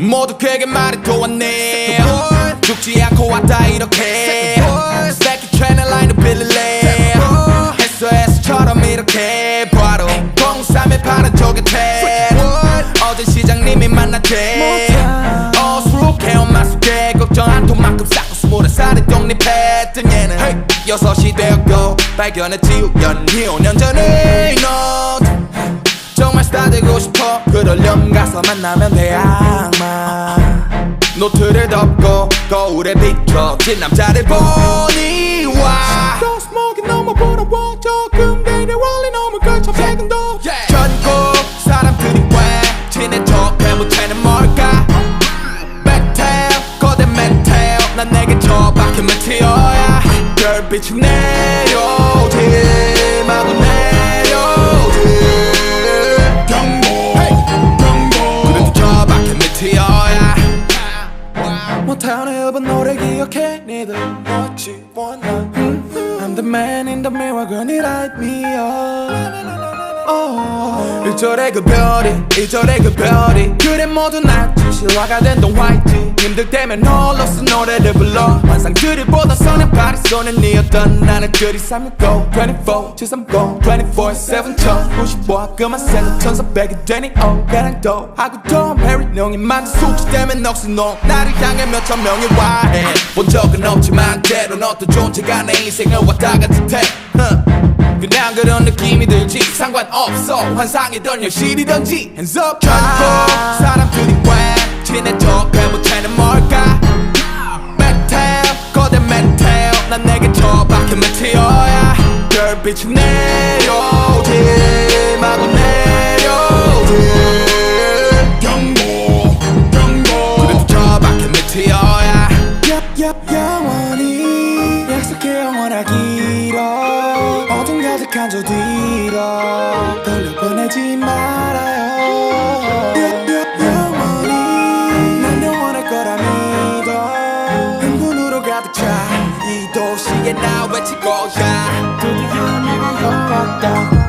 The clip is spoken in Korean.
모두 그에게 말해도 왔네. 죽지 않고 왔다 이렇게. 새끼 트레이너 라인을 빌릴래 SOS처럼 이렇게. 바로 공삼의 파란 조개 태. 어제 시장님이 만났대. 어수룩해 엄마 속에 걱정 안 통만큼 쌓고 스물한 살에 독립했던 얘는 여섯이 되었고 발견했지 우연히 5년 전에 너 정말 스타 되고 싶어. 그러렴 가서 만나면 돼 노트를 덮고 거울에 비춰진 남자를 보니 와. 또 스모키 너무 부러워 조금 내려 원리 너무 걸쳐 백은도 전국 사람들이 왜 친해 척해 못해는 뭘까? 메텔 거대 메텔 난 내게 처박힌 메테어야. 별빛이 내려오지 마구 못하는 일본 노래 기억해 니들 뭐지 원하 I'm the man in the mirror girl you light me up oh. 1절의 그 별이 2절의 그 별이. 그래 모두 낫지 실화가 된 동화있지 힘들 때면 홀로 쓴 노래를 불러. 환상들을 보다 선한 파리 손에 니었던 나는 그리 365 24 730 24-7 1095 그만 생각 천사백이 되니 oh 가랑도. 하고 돈 페리 농이 만든 숙지 때문에 넋이 나를 향해 몇천 명이 와해. 본 적은 없지만 때론 어떤 존재가 내 인생을 왔다 갔을 테 그냥 그런 느낌이 들지. 상관없어. 환상이던 현실이던지. Hands up 전국 사람들이 왜 친해 척해 못하는 뭘까? 메텔 거대 메텔 난 내게 처박힌 메테어야. 별빛이 내려오지 마구 내려오지. 경고 경고. 그래도 처박힌 메테어야. 얍얍 영 저 뒤로 돌려 보내지 말아요. 영원히 난 영원할 거라 믿어. 흥분으로 가득 차 이 도시에 나 외치고야. 드디어 내가 열었다